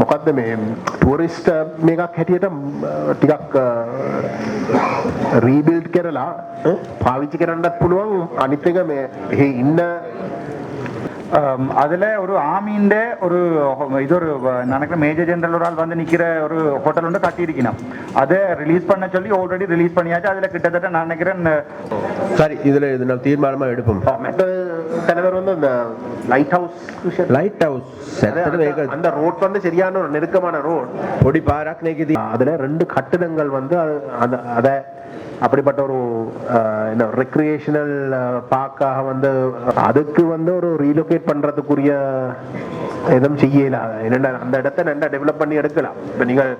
මොකක්ද මේ ටුවරිස්ට මේකක් හැටියට ම්, ටිකක් රීබිල්ඩ් කරලා ඈ, පාවිච්චි කරන්නත් පුළුවන්. අනිත් එක මේ එහි ඉන්න ஆம், அதில் ஒரு ஆமியின் ஒரு இது ആമീൻ്റെ ഒരു ഇതൊരു നനക്ക് മേജർ ജനറൽ ഒരാൾ വന്ന് നിൽക്കുന്ന ഒരു ഹോട്ടലുണ്ട് കട്ടിയിരിക്കണം அதை ரிலீஸ் பண்ண சொல்லி ஆல்ரெடி ரிலீஸ் பண்ணியாச்சு. அதில் கிட்டத்தட்ட நான் நினைக்கிறேன் சரி இதில் இது நம்ம தீர்மானமாக எடுப்போம். தலைவர் வந்து அந்த லைட் ஹவுஸ் லைட் ஹவுஸ் அந்த ரோட் வந்து சரியான ஒரு நெருக்கமான ரோட் பொடி பாராக் நெகிதி. அதில் ரெண்டு கட்டிடங்கள் வந்து அதை அப்படிப்பட்ட ஒரு என்ன ரெக்ரியேஷனல் பார்க்காக வந்து அதுக்கு வந்து ஒரு ரீலோகேட் பண்றதுக்குரிய எதுவும் செய்யல. என்னென்ன அந்த இடத்த நல்லா டெவலப் பண்ணி எடுக்கலாம். இப்ப நீங்கள்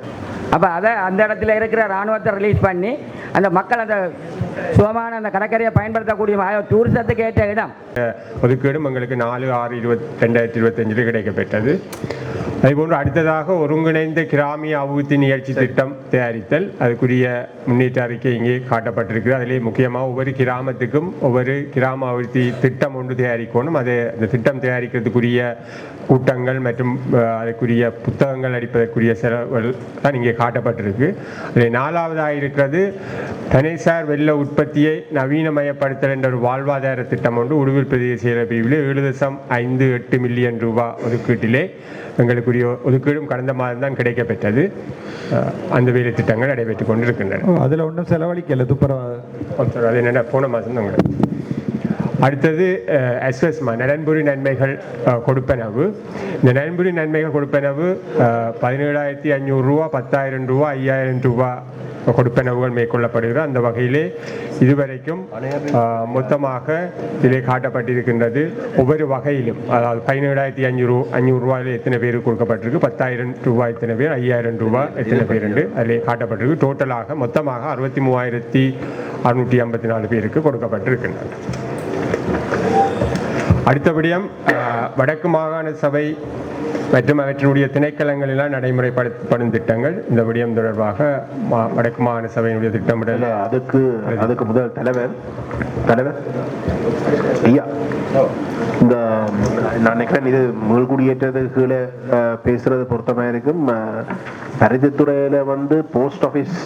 அப்போ அதை அந்த இடத்துல இருக்கிற ராணுவத்தை ரிலீஸ் பண்ணி அந்த மக்கள் அந்த சுகமான அந்த கடற்கரையை பயன்படுத்தக்கூடிய டூரிசத்துக்கு ஏற்ற இடம். ஒதுக்கீடும் எங்களுக்கு நாலு ஆறு இருபத் ரெண்டாயிரத்தி இருபத்தஞ்சில் கிடைக்கப்பெற்றது. அதேபோன்று அடுத்ததாக ஒருங்கிணைந்த கிராமிய அபிவிருத்தி நிகழ்ச்சி திட்டம் தயாரித்தல். அதுக்குரிய முன்னேற்ற அறிக்கை இங்கே காட்டப்பட்டிருக்கு அதிலே முக்கியமாக ஒவ்வொரு கிராமத்துக்கும் ஒவ்வொரு கிராம அபிவிருத்தி திட்டம் ஒன்று தயாரிக்கணும். அது அந்த திட்டம் தயாரிக்கிறதுக்குரிய கூட்டங்கள் மற்றும் அதுக்குரிய புத்தகங்கள் அடிப்பதற்குரிய செலவுகள் தான் இங்கே காட்டப்பட்டிருக்கு. அதில் நாலாவதாக இருக்கிறது தனிசார் வெள்ள உற்பத்தியை நவீனமயப்படுத்தல் என்ற ஒரு வாழ்வாதார திட்டம் ஒன்று உடுவில் பிரதேச பிரிவில் ஏழு தசம் ஐந்து எட்டு மில்லியன் ரூபாய் ஒதுக்கீட்டிலே எங்களுக்குரிய ஒதுக்கீடும் கடந்த மாதம் தான் கிடைக்கப்பெற்றது. அந்த வேலை திட்டங்கள் நடைபெற்றுக் கொண்டிருக்கின்றன. அதுல ஒன்றும் செலவழிக்கல துப்புரவா சார் அது என்னென்ன போன மாதம் தான் உங்களுக்கு அடுத்தது எஸ்எஸ்மா நலன்புரி நன்மைகள் கொடுப்பனவு. இந்த நலன்புரி நன்மைகள் கொடுப்பனவு பதினேழாயிரத்தி ஐநூறு ரூபா பத்தாயிரம் ரூபா ஐயாயிரம் ரூபா கொடுப்பனவுகள் மேற்கொள்ளப்படுகிறது அந்த வகையிலே இதுவரைக்கும் மொத்தமாக இதிலே காட்டப்பட்டிருக்கின்றது. ஒவ்வொரு வகையிலும் அதாவது பதினேழாயிரத்தி அஞ்சூறு அஞ்சூறு ரூபாயில் எத்தனை பேருக்கு கொடுக்கப்பட்டிருக்கு? பத்தாயிரம் ரூபாய் எத்தனை பேர் ஐயாயிரம் ரூபாய் எத்தனை பேர் என்று அதிலே காட்டப்பட்டிருக்கு. டோட்டலாக மொத்தமாக அறுபத்தி மூவாயிரத்தி அறுநூற்றி ஐம்பத்தி நாலு பேருக்கு கொடுக்கப்பட்டிருக்கின்றன அடுத்தபடியும் வடக்கு மாகாண சபை மற்றும் அவற்றினுடைய திணைக்களங்களெல்லாம் நடைமுறைப்படுத்தப்படும் திட்டங்கள் இந்த விடயம் தொடர்பாக மா- வடக்கு மாகாண சபையினுடைய திட்டமிடல். அதுக்கு அதுக்கு முதல் தலைவர் தலைவர் ஐயா. இந்த நான் நினைக்கிறேன் இது மீள்குடியேற்றது கீழே அஹ், பேசுறது பொருத்தமா இருக்கும். அஹ், வந்து போஸ்ட் ஆஃபீஸ்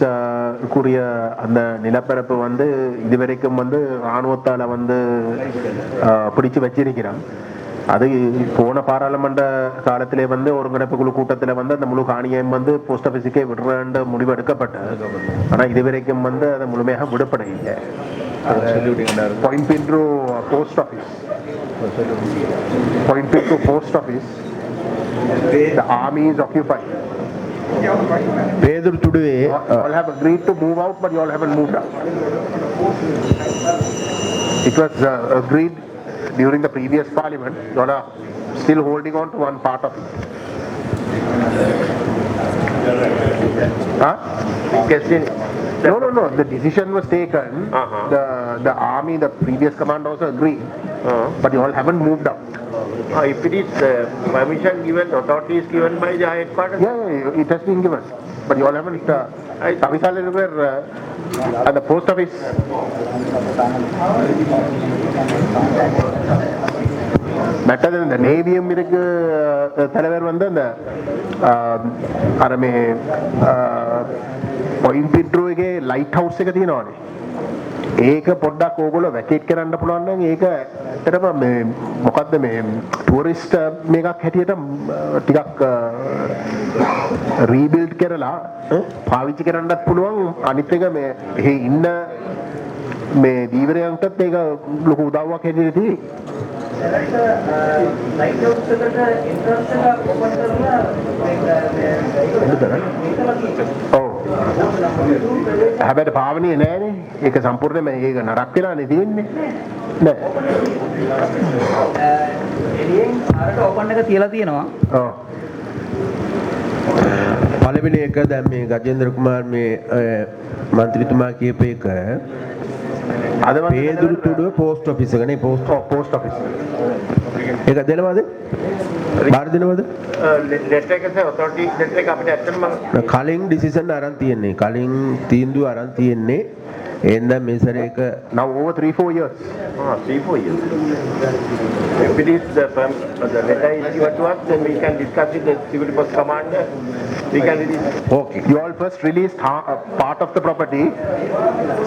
கூடிய அந்த நிலப்பரப்பு வந்து இதுவரைக்கும் வந்து ராணுவத்தால வந்து பிடிச்சு வச்சிருக்கிறான் அது போன பாராளுமன்ற காலத்திலே வந்து ஒருங்கிணைப்பு குழு கூட்டத்தில் வந்து அந்த முழு காணியம் வந்து போஸ்ட் ஆஃபீஸுக்கே விடுறேன்ற முடிவு எடுக்கப்பட்டது ஆனால் இதுவரைக்கும் வந்து அதை முழுமையாக விடப்படவில்லை point pin to post office point pin to post office The army is occupied. Pedro today. Uh, all have agreed to move out, but you all haven't moved out. It was uh, agreed during the previous parliament. You are still holding on to one part of it. Huh? No, no, no. The decision was taken. The the army, the previous command also agreed, but you all haven't moved out. Uh, If it is uh, permission given, authority is given by the headquarters, Yeah, yeah, yeah, it has been given, but you all haven't. Uh, Tavisal were uh, at the post office. மற்றது இந்த நேவியம் இருக்கு அஹ், தலைவர் வந்து அந்த අර මේ පොයින් පිටරුවගේ light house එක තියෙනවානේ ඒක පොඩ්ඩක් ඕගොල්ලෝ වැකේට් කරන්න පුළුවන් නම් ඒක ඇත්තටම මේ මොකද්ද මේ ටුවරිස්ට් මේකක් හැටියට ම්, ටිකක් රීබිල්ඩ් කරලා ඈ, පාවිච්චි කරන්නත් පුළුවන්. අනිත් එක මේ එහි ඉන්න මේ දීවරයන්ටත් ඒක ලොකු උදව්වක් හැටියට තියෙයි. ඔව්. හැබැයි පාවනය නෑනේ. ඒක සම්පූර්ණයෙන්ම ඒක නරක් වෙලානේ තියෙන්නේ නෑ. එළියෙන් අරට ඕපන් එක තියලා තියෙනවා. ඔව්. පළවෙනි එක දැන් මේ ගජේන්ද්‍ර කුමාර් මේ මන්ත්‍රීතුමා කියපු එක. අද පේදුරු තුඩුව පෝස්ට් ඔෆිස් එකනේ පෝස්ට් පෝස්ට් ඔෆිස් ඒක දෙනවද? බාර දෙනවද? ලෙටර් එක authority ලෙටර් එක අපිට ඇත්තටම කලින් ඩිසිෂන් අරන් තියෙන්නේ. කලින් තීන්දුව අරන් තියෙන්නේ in the Mesozoic. Now over three four years. Ah, three four years. If it is the, um, the letter is given to us, then we can discuss it. The civil first commander. We can release. Okay. You all first released uh, uh, part of the property,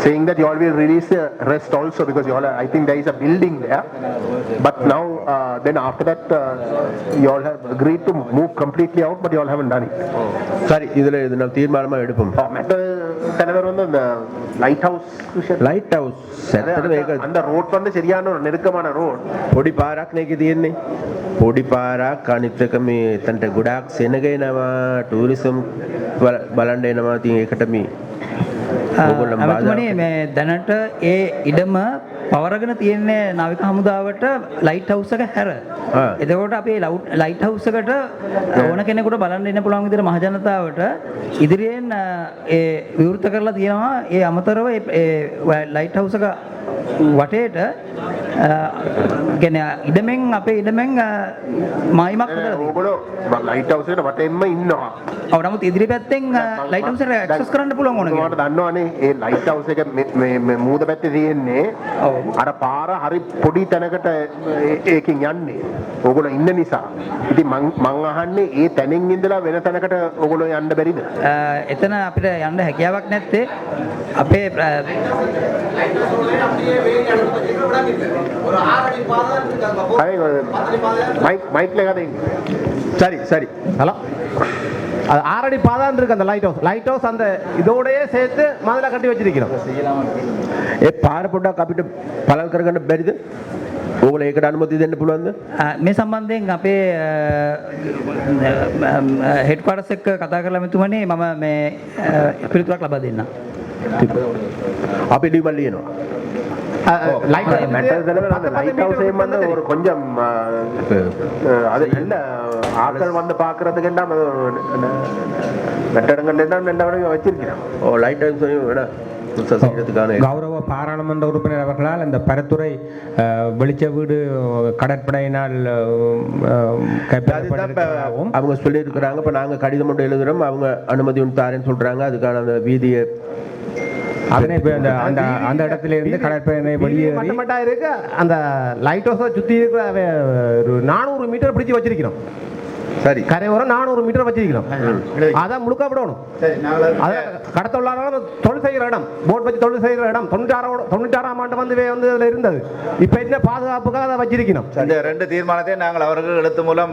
saying that you all will release the rest also because you all. Are, I think there is a building there. But now, uh, then after that, uh, you all have agreed to move completely out, but you all haven't done it. Sorry, இதில் இது நான் தீர்மானமாக எடுப்போம் தலைவர் வந்து அந்த light house light හවස් ඇත්තටම ඒක அந்த ரோட் வந்து சரியான ஒரு நெருக்கமான ரோட் පොඩි පාරක් නේක තියෙන්නේ පොඩි පාරක් අනිත් එක මේ එතනට ගොඩාක් සෙනගේනවා ටූරිසම් බලන්න එනවා තින් ඒකට මේ ඕගොල්ලෝ ඇමතුමනේ මේ දැනට ඒ ඉඩම පවරගෙන තියෙන්නේ නාවික හමුදාවට ලයිට් හවුස් එක හැර. එතකොට අපේ ලයිට් හවුස් එකට ඕන කෙනෙකුට බලන්න එන්න පුළුවන් විදිහට මහජනතාවට ඉදිරියෙන් ඒ විවෘත කරලා තියෙනවා. ඒ අමතරව ඒ ලයිට් හවුස් එක වටේට ගැන ඉඩමෙන් අපේ ඉඩමෙන් මයිමක් ඔබට ලයිටවසට වට එම ඉන්නවා. අවනමුත් ඉදිරි පැත්තෙන් ලයිටවසට ක්ස් කරන්න පුළුවන් ඕන ට දන්නවානේ ඒ ලයිටවස එක මූද පැත්ති තියෙන්නේ. අර පාර හරි පොඩි තැනකට ඒකින් යන්නේ. ඔගොල ඉන්න නිසා. ඉති මං අහන්නේ ඒ තැනින් ඉඳලා වෙන තැනකට ඔගොල යන්න බැරිද? එතන අපිට යන්න හැකියාවක් නැත්තේ. අපේ අ, හරි මයික් මයික් එක දෙන්න. சரி சரி ஹலோ அது ஆறடி பாதான் இருக்கு அந்த லைட் ஹவுஸ் லைட் ஹவுஸ் அந்த இதோடயே சேர்த்து மதில கட்டி வச்சிருக்கிறோம் ඒ පාර පොඩ්ඩක් අපිට පලල් කරගන්න බැරිද ඕගොල්ලෝ ඒකට අනුමැතිය දෙන්න පුළුවන්ද අ, මේ සම්බන්ධයෙන් අපේ හෙඩ් පාඩස් එක්ක කතා කරලා මෙතුමනේ මම මේ අ, පිළිතුරක් ලබා දෙන්නම්. අපි ඩීමල් ලියනවා லைட் வந்து ஒரு கொஞ்சம் அது நல்ல ஆட்கள் வந்து வச்சிருக்கிறோம். ஓ லைட் ஹவுஸ் வேணா. புதுசா செய்யறதுக்கான கௌரவ பாராளுமன்ற உறுப்பினர் அவர்களால் அந்த பரத்துறை வெளிச்ச வீடு கடற்படையினால் அவங்க சொல்லியிருக்கிறாங்க. இப்போ நாங்கள் கடிதம் மட்டும் எழுதுறோம். அவங்க அனுமதி தாரேன்னு சொல்றாங்க. அதுக்கான அந்த வீதியை அதனை இப்ப அந்த அந்த அந்த இடத்துல இருந்து கடற்படையினை வெளியேறி மட்டமட்டா இருக்கு. அந்த லைட் ஹவுஸை சுத்தி இருக்கிற ஒரு நானூறு மீட்டர் பிடிச்சு வச்சிருக்கிறோம். சரி. கரையோரம் நானூறு மீட்டர் வச்சிருக்கிறோம். அதான் முழுக்க விடணும். அதான் கடத்தொழிலாளர் தொழில் செய்கிற இடம். போட் வச்சு தொழில் செய்கிற இடம். தொண்ணூற்றாறு தொண்ணூற்றாறாம் ஆண்டு வந்து வந்து அதில் இருந்தது. இப்போ என்ன பாதுகாப்புக்காக அதை வச்சிருக்கணும்? இந்த ரெண்டு தீர்மானத்தை நாங்கள் அவர்கள் எழுத்து மூலம்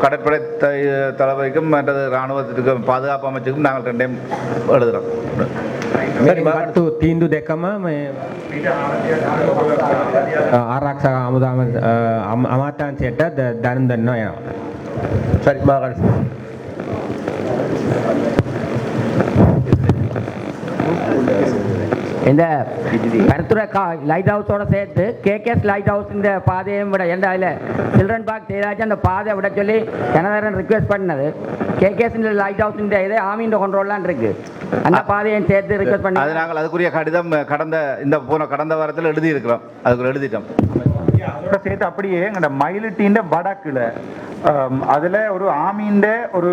கடற்படை த- தளபதிக்கும் மற்றது இராணுவத்திற்கும் பாதுகாப்பு அமைச்சுக்கும் நாங்கள் ரெண்டையும் எழுதுகிறோம் මේ ගත්තු තීන්දු දෙකම මේ ආරක්ෂක අමුදාම අමාත්‍යංශයට ද- දැනුම් දෙන්නවා යනවා. சரி மாகாண இந்த கருத்துரை கா லைட் ஹவுஸோட சேர்த்து கேகேஎஸ் லைட் ஹவுஸ் இந்த பாதையும் விட ஏன்டா அதில் சில்ட்ரன் பார்க் செய்தாச்சும் அந்த பாதை விட சொல்லி ஜனதாரன் ரிக்வெஸ்ட் பண்ணது கேகேஎஸ் லைட் ஹவுஸ் இந்த இதே ஆமீன் கொண்டோல்லாம் இருக்கு. அந்த பாதையும் சேர்த்து ரிக்வெஸ்ட் பண்ணி அது நாங்கள் அதுக்குரிய கடிதம் கடந்த இந்த போன கடந்த வாரத்தில் எழுதியிருக்கிறோம். அதுக்குள்ள எழுதிட்டோம். அதோட சேர்த்து அப்படியே எங்கட மயிலிட்டின்ற வடக்குல அதுல ஒரு ஆமீண்ட ஒரு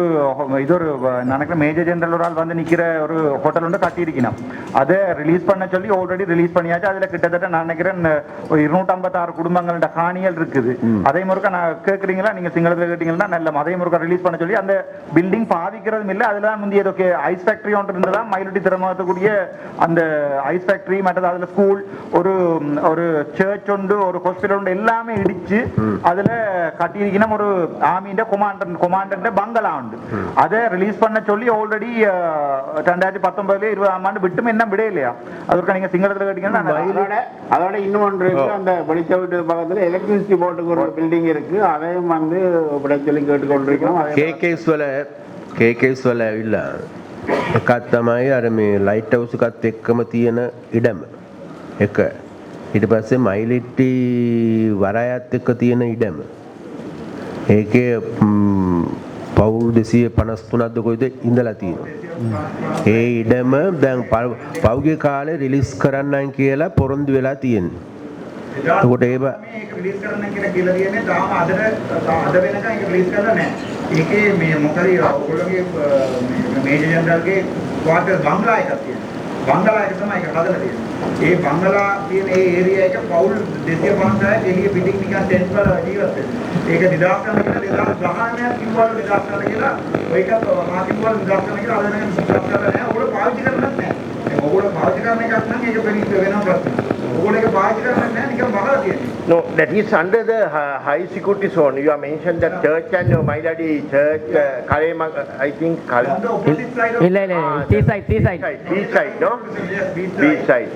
இது ஒரு வ- நான் நினைக்கிறேன் மேஜர் ஜெனரல் ஒரு ஆள் வந்து நிக்கிற ஒரு ஹோட்டல் ஒன்று கட்டியிருக்கணும். அதை ரிலீஸ் பண்ண சொல்லி ஆல்ரெடி ரிலீஸ் பண்ணியாச்சு. அதுல கிட்டத்தட்ட நான் நினைக்கிறேன் ஒரு இருநூற்றம்பத்தாறு குடும்பங்களோட காணிகள் இருக்குது. அதே முறுக்க நான் கேட்குறீங்களா நீங்க சிங்களத்துல கேட்டீங்கன்னா நல்ல அதே முறுக்க ரிலீஸ் பண்ண சொல்லி அந்த பில்டிங் பாதிக்கிறதும் இல்லை. அதுல தான் முந்தைய ஏதோ ஐஸ் ஃபேக்டரி ஒன்று இருந்ததா? மயிலட்டி திறமாகக்கூடிய அந்த ஐஸ் ஃபேக்டரி மற்றது அதுல ஸ்கூல் ஒரு ஒரு சர்ச் உண்டு ஒரு ஹாஸ்பிட்டல் உண்டு எல்லாமே இடிச்சு அதுல கட்டியிருக்கணும் ஒரு ஆமீண்ட கொமாண்டர் கொமாண்டர் பங்களா உண்டு அதை ரிலீஸ் பண்ண சொல்லி ஆல்ரெடி ரெண்டாயிரத்தி பத்தொன்பதுல இருபதாம் ஆண்டு விட்டும் என்ன விட இல்லையா அதற்கு நீங்க சிங்களத்துல கேட்டீங்கன்னா நான் அதோட அதோட இன்னும் ஒன்று இருக்கு அந்த வெளிச்ச வீட்டு பக்கத்துல எலக்ட்ரிசிட்டி போர்டுக்கு ஒரு பில்டிங் இருக்கு அதையும் வந்து விட சொல்லி கேட்டுக்கொண்டிருக்கிறோம் அதே කේකේස් වල කේකේස් වල ඇවිල්ලා එකත් තමයි අර මේ ලයිට් හවුස් එකත් එක්කම තියෙන ඉඩම එක ඊට පස්සේ මයිලිට්ටි වරායත් එක්ක තියෙන ඉඩම ඒකේ ම්, පවුල් දෙසිය පනස්තුනක්ද කොයිද ඉඳලා තියෙනවා ඒ ඉඩම දැන් පව- පෞගේ කාලේ රිලිස් කරන්නන් කියලා පොරොන්දු වෙලා තියෙන්නේ එතකොට ඒව රිලීස් කරන්න කියලා කියලා තියෙන්නේ තාම අද අද වෙනකන් ඒක රිලීස් කරලා නැහැ. ඒකේ මේ මොකද ඔයගොල්ලෝගේ මේජර් ජෙනරල්ගේ ක්වාටර් බංගලා එකක් තියෙනවා. බංගලා එක තමයි ඒක හදලා තියෙන්නේ. ඒ බංගලා තියෙන ඒ ඒරියා එක පවුල් 250ක් එළිය පිටින් නිකන් ටෙන්ට් වල ජීවත් වෙනවා. ඒක නිදාස් කරන කියලා 2019 කිව්වලු නිදාස් කරන කියලා. ඒක මා කිව්වලු නිදාස් කරන කියලා අද නම් නිදාස් කරලා නැහැ. ඔයගොල්ලෝ පාවිච්චි කරන්නත් නැහැ. දැන් ඔයගොල්ලෝ පාවිච්චි කරන එකක් නම් ඒක වෙනිත් වෙනම ප්‍රශ්නයක්. ඔයගොල්ලෝ ඒක පාවිච්චි කරන්නේ නැහැ නිකන් බහලා තියෙනවා. No, that is under the uh, high security zone. You have mentioned that church and uh, Mailadi church, uh, Karema, uh, I think. Kare... ಇಲ್ಲ ಇಲ್ಲ tea side tea side Beach side, no? Beach side.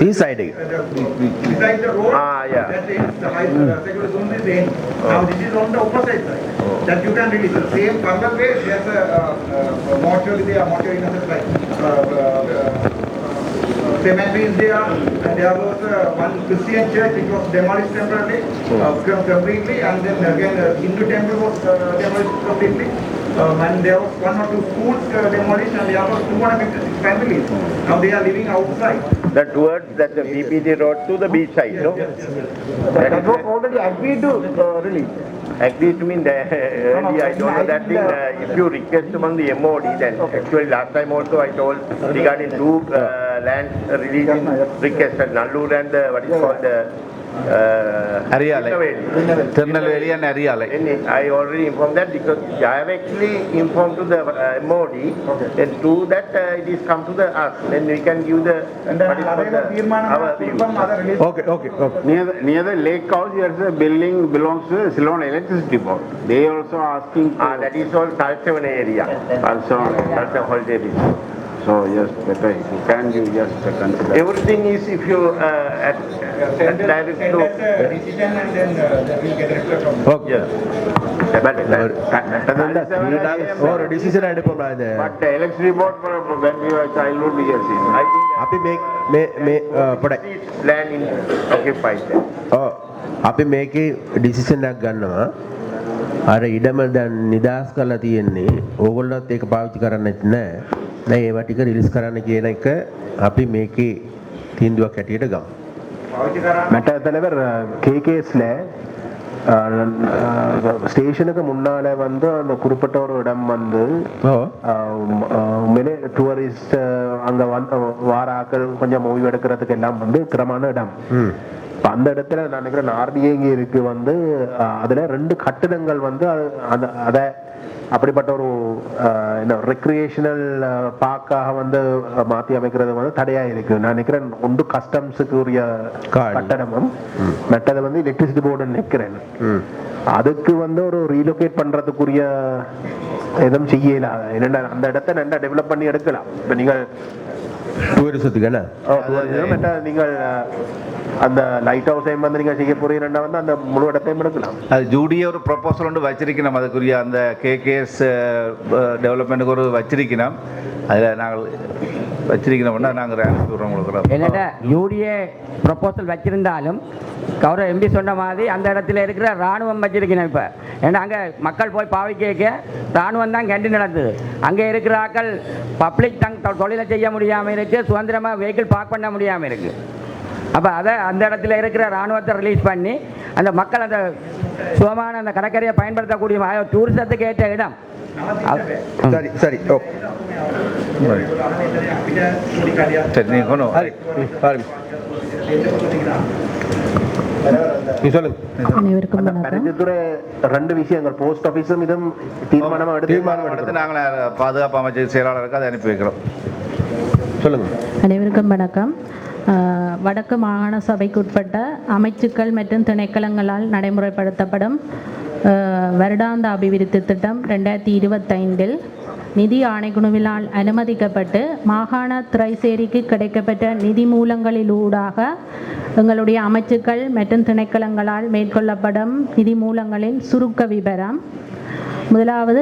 Sea ಸೈಡಿಗೆ uh, Ah, yeah. That is the high security zone is in. Now this is on the opposite side. That you can release the same parallel way. There's a uh, uh, mortuary, there mortuary in the side. Uh, uh, uh, cemetery is there. And there was uh, one Christian church which was demolished temporarily, uh, completely, and then again uh, Hindu temple was uh, demolished completely. Um, and there was one or two schools uh, demolished and there was 256 families. Now they are living outside. That towards that the BPT road to the beach side, no? That That is was already agreed to uh, release. Agreed to mean that I don't know that thing, uh, if you request among the MOD, then actually last time also I told regarding two uh, land releasing requests at Nallur and uh, what is called uh, uh, Ariale. Tirunelveli. And Ariale. I already informed that because I have actually informed to the uh, Modi okay. and to that uh, it is come to the us. Then we can give the and uh, what is called the, our view. Okay, okay, okay. Near the, near the lake house, there's a building belongs to the Ceylon Electricity Board. They also asking. Ah, that is all Talsevan area. Also, that's the whole area. so yes, better, if you can give just a consider. Everything is if you, uh, at, Send at us- direct send to, us a decision and then uh, then we'll get a reply from you. Okay yes. But that, ஒரு decision எடுப்போம் அது But the electricity board, for when we were childhood, we have seen. I think අපි මේ මේ මේ අ, පොඩ that land in occupied there. ඔව් අපි මේකේ ඩිසිෂන් එකක් ගන්නවා අර ඉඩම දැන් නිදහස් කරලා තියෙන්නේ ඕගොල්ලොත් ඒක පාවිච්චි කරන්නෙත් නැහැ දැන් ඒවා ටික රිලීස් කරන්න කියන එක අපි මේකේ තීන්දුවක් හැටියට ගමු පාවිච්චි කරා மெட்ட தலைவர் கேகேஸ்ல ஸ்டேஷனுக்கு முன்னால வந்து அந்த குறிப்பிட்ட ஒரு இடம் வந்து ඔව් ஆஹ் ஆஹ் உண்மையிலே டூரிஸ்ட் அங்க வந்து வாராக்கள் கொஞ்சம் ஓய்வு எடுக்கிறதுக்கு எல்லாம் வந்து திறமான இடம் ம் இப்ப அந்த இடத்துல நான் நினைக்கிறேன் ஆர்டிஏங்க இருக்கு வந்து ஆஹ் அதுல ரெண்டு கட்டிடங்கள் வந்து அது- அந்த அதை அப்படிப்பட்ட ஒரு என்ன ரெக்ரியேஷனல் பார்க்காக வந்து மாத்தி அமைக்கிறது வந்து தடையா இருக்கு. நான் நினைக்கிறேன் ஒன்று கஸ்டம்ஸுக்கு உரிய காடு. கட்டடமும் மற்றது வந்து எலக்ட்ரிசிட்டி போர்டு நினைக்கிறேன். ம். அதுக்கு வந்து ஒரு ரீலோகேட் பண்றதுக்குரிய எதுவும் செய்யல. என்னடா அந்த இடத்த நல்லா டெவலப் பண்ணி எடுக்கலாம். இப்ப நீங்கள் டூரிசத்துக்கு என்ன? மற்ற நீங்கள் அந்த லைட் ஹவுஸ் வந்து நீங்க செய்ய போறீங்கன்னா வந்து அந்த முழு இடத்தையும் எடுக்கலாம். அது ஜூடிய ஒரு ப்ரொப்போசல் ஒன்று வச்சிருக்கணும். அதுக்குரிய அந்த கேகேஎஸ் டெவலப்மெண்ட்டுக்கு ஒரு வச்சிருக்கணும். அதில் நாங்கள் வச்சிருக்கணும்னா நாங்கள் அனுப்பி விடுறோம் உங்களுக்கு. என்னட்ட யூடிஏ ப்ரொபோசல் வச்சிருந்தாலும் கௌரவ எம்பி சொன்ன மாதிரி அந்த இடத்துல இருக்கிற ராணுவம் வச்சிருக்கணும் இப்போ. ஏன்னா அங்கே மக்கள் போய் பாவிக்க ராணுவம் தான் கேண்டீன் நடத்துது அங்கே இருக்கிற ஆக்கள் பப்ளிக் தங் தொழிலை செய்ய முடியாமல் இருக்கு சுதந்திரமாக வெஹிக்கிள் பார்க் பண்ண முடியாமல் இருக்கு. அப்போ அதை அந்த இடத்துல இருக்கிற ராணுவத்தை ரிலீஸ் பண்ணி அந்த மக்கள் அந்த சுகமான அந்த கடற்கரையை பயன்படுத்தக்கூடிய டூரிசத்துக்கு ஏற்ற இடம். சரி சரி ஓ. நீங்கள் கொண்டு ரெண்டு விஷயங்கள் போஸ்ட் ஆபீஸும் இதுவும் தீர்மானமா எடுத்து தீர்மானம் எடுத்து நாங்கள் பாதுகாப்பு அமைச்சர் செயலாளருக்கு அதை அனுப்பி வைக்கிறோம். சொல்லுங்க. அனைவருக்கும் வணக்கம். வடக்கு மாகாண சபைக்குட்பட்ட அமைச்சுக்கள் மற்றும் திணைக்களங்களால் நடைமுறைப்படுத்தப்படும் வருடாந்த அபிவிருத்தி திட்டம் ரெண்டாயிரத்தி இருபத்தைந்தில் நிதி ஆணைக்குழுவினால் அனுமதிக்கப்பட்டு மாகாண திரைசேரிக்கு கிடைக்கப்பட்ட நிதி மூலங்களிலூடாக எங்களுடைய அமைச்சுக்கள் மற்றும் திணைக்களங்களால் மேற்கொள்ளப்படும் நிதி மூலங்களின் சுருக்க விபரம் முதலாவது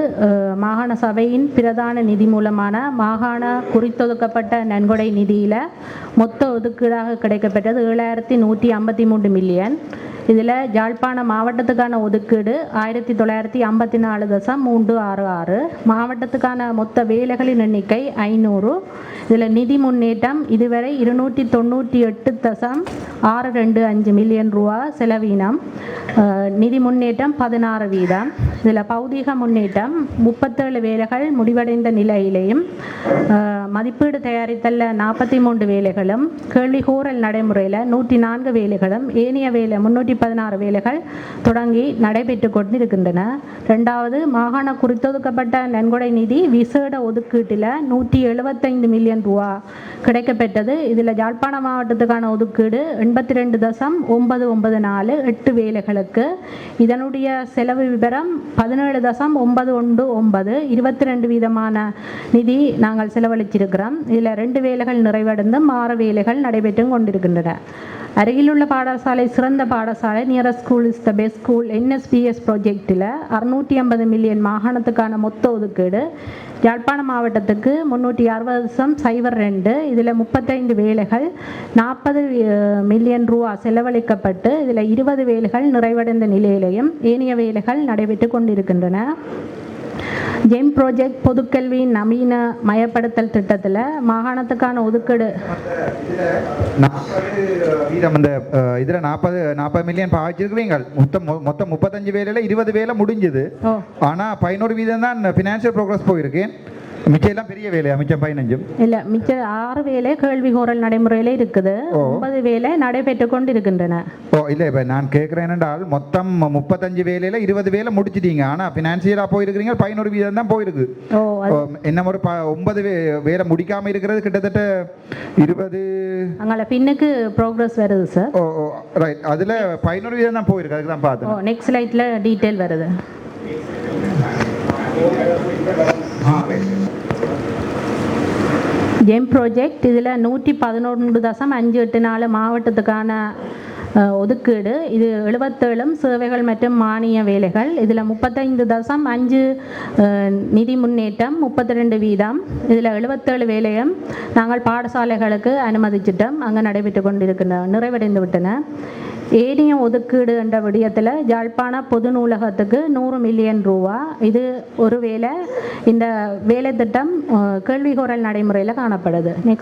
மாகாண சபையின் பிரதான நிதி மூலமான மாகாண குறித்தொதுக்கப்பட்ட நன்கொடை நிதியில் மொத்த ஒதுக்கீடாக கிடைக்கப்பட்டது ஏழாயிரத்தி நூற்றி ஐம்பத்தி மூன்று மில்லியன். இதில் யாழ்ப்பாண மாவட்டத்துக்கான ஒதுக்கீடு ஆயிரத்தி தொள்ளாயிரத்தி ஐம்பத்தி நாலு தசம் மூன்று ஆறு ஆறு. மாவட்டத்துக்கான மொத்த வேலைகளின் எண்ணிக்கை ஐநூறு. இதில் நிதி முன்னேற்றம் இதுவரை இருநூற்றி தொண்ணூற்றி எட்டு தசம் ஆறு ரெண்டு அஞ்சு மில்லியன் ரூபா செலவீனம். நிதி முன்னேற்றம் பதினாறு வீதம். இதில் பௌதீக முன்னேற்றம் முப்பத்தேழு வேலைகள் முடிவடைந்த நிலையிலேயும் மதிப்பீடு தயாரித்தல்ல நாற்பத்தி மூன்று வேலைகளும் கேள்விகூறல் நடைமுறையில் நூற்றி நான்கு வேலைகளும் ஏனைய வேலை முன்னூற்றி பதினாறு வேலைகள் தொடங்கி நடைபெற்று கொண்டிருக்கின்றன. ரெண்டாவது மாகாண குறித்தொதுக்கப்பட்ட நன்கொடை நிதி விசேட ஒதுக்கீட்டில் நூற்றி எழுபத்தைந்து மில்லியன் ரூபா கிடைக்கப்பெற்றது. இதில் யாழ்ப்பாண மாவட்டத்துக்கான ஒதுக்கீடு எண்பத்தி ரெண்டு தசம் ஒன்பது ஒன்பது நாலு எட்டு வேலைகளுக்கு. இதனுடைய செலவு விவரம் பதினேழு தசம் ஒன்பது ஒன்று ஒன்பது இருபத்தி ரெண்டு வீதமான நிதி நாங்கள் செலவழிச்சிருக்கிறோம். இதில் ரெண்டு வேலைகள் நிறைவடைந்தும் ஆறு வேலைகள் நடைபெற்றும் கொண்டிருக்கின்றன. அருகிலுள்ள பாடசாலை சிறந்த பாடசாலை near school is the best school NSPS ப்ராஜெக்டில் அறுநூற்றி ஐம்பது மில்லியன் மாகாணத்துக்கான மொத்த ஒதுக்கீடு. யாழ்ப்பாண மாவட்டத்துக்கு முந்நூற்றி அறுபது தசம் சைபர் ரெண்டு. இதில் முப்பத்தைந்து வேலைகள் நாற்பது மில்லியன் ரூபா செலவழிக்கப்பட்டு இதில் இருபது வேலைகள் நிறைவடைந்த நிலையிலையும் ஏனைய வேலைகள் நடைபெற்று கொண்டிருக்கின்றன. ஜெம் ப்ராஜெக்ட் பொதுக்கல்வியின் நவீன மயப்படுத்தல் திட்டத்தில் மாகாணத்துக்கான ஒதுக்கீடு. வீதம் அந்த இதுல நாற்பது நாற்பது மில்லியன் பாய்ச்சிருக்கிறீங்க மொத்தம் மொத்தம் முப்பத்தஞ்சு வேலையில இருபது வேலை முடிஞ்சுது. ஓ. ஆனா பதினோரு வீதம் தான் ஃபினான்ஷியல் ப்ரோக்ரஸ் போயிருக்கு. மிச்சம் பெரிய வேலையா? மிச்சம் பதினஞ்சும்? இல்லை மிச்ச ஆறு வேலை கேள்வி கோரல் நடைமுறையில் இருக்குது. ஒன்பது வேலை நடைபெற்று கொண்டிருக்கின்றன. ஓ இல்லை இப்போ நான் கேட்குறேன் என்றால் மொத்தம் முப்பத்தஞ்சு வேலையில இருபது வேலை முடிச்சிட்டீங்க. ஆனால் ஃபினான்ஷியலாக போயிருக்கிறீங்க பதினோரு வீதம் தான் போயிருக்கு. என்ன ஒரு ஒன்பது வேலை முடிக்காம இருக்கிறது கிட்டத்தட்ட இருபது அங்கே பின்னுக்கு ப்ரோக்ரஸ் வருது சார் ஓ ரைட் அதில் பதினோரு வீதம் தான் போயிருக்கு அதுக்கு தான் பார்த்தேன். நெக்ஸ்ட் ஸ்லைட்டில் டீட்டெயில் வருது. ஜெம் ப்ராஜெக்ட் இதில் நூற்றி பதினொன்று தசம் அஞ்சு எட்டு நாலு மாவட்டத்துக்கான ஒதுக்கீடு. இது எழுபத்தேழும் சேவைகள் மற்றும் மானிய வேலைகள். இதில் முப்பத்தைந்து தசம் அஞ்சு நிதி முன்னேற்றம் முப்பத்தி ரெண்டு வீதம். இதில் எழுபத்தேழு வேலையும் நாங்கள் பாடசாலைகளுக்கு அனுமதிச்சிட்டோம். அங்கே நடைபெற்று கொண்டிருக்கின்றன நிறைவடைந்து விட்டன. ஏனியம் ஒதுக்கீடு என்ற விடயத்தில் யாழ்ப்பாண பொது நூலகத்துக்கு நூறு மில்லியன் ரூபா. இது ஒரு வேலை இந்த வேலை திட்டம் கேள்விகோரல் நடைமுறையில் காணப்படுது. நெக்ஸ்ட்